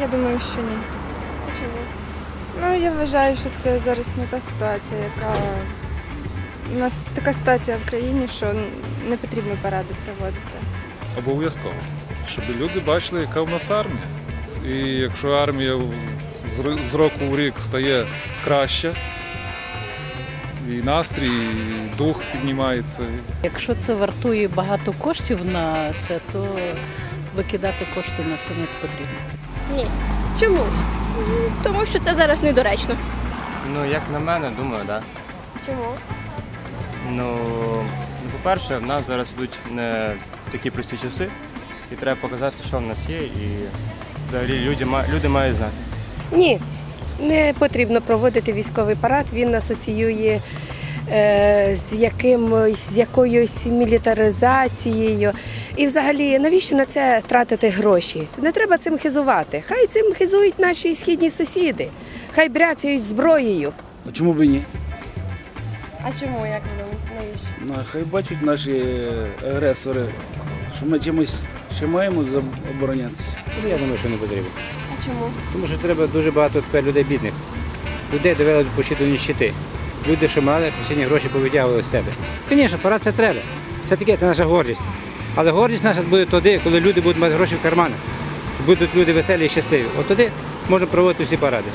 Я думаю, що ні. Чому? Ну, я вважаю, що це зараз не та ситуація, яка. У нас така ситуація в країні, що не потрібно паради проводити. Обов'язково. Щоб люди бачили, яка в нас армія. І якщо армія з року в рік стає краще, і настрій, і дух піднімається. Якщо це вартує багато коштів на це, то викидати кошти на це не потрібно. Ні. Чому? Тому що це зараз недоречно. Ну, як на мене, думаю, так. Чому? Ну, ну, по-перше, в нас зараз йдуть не такі прості часи, і треба показати, що в нас є, і взагалі люди, люди мають знати. Ні, не потрібно проводити військовий парад. Він асоціює з, якимось, з якоюсь мілітаризацією. І взагалі, навіщо на це тратити гроші? Не треба цим хизувати. Хай цим хизують наші східні сусіди. Хай бряцають зброєю. А чому б і ні? А чому, як ви думаєте, навіщо? Ну, хай бачать наші е, агресори, що ми чимось ще маємо за- оборонятися. Ну, Я думаю, що не потрібно. А чому? Тому що треба дуже багато тепер людей бідних. Людей довели до ніщити. Люди, що мали, останні гроші повитягували з себе. Звісно, пора це треба. Це таке, це наша гордість. Але гордість наша буде тоді, коли люди будуть мати гроші в карманах. Будуть люди веселі і щасливі. От тоді можна проводити всі паради.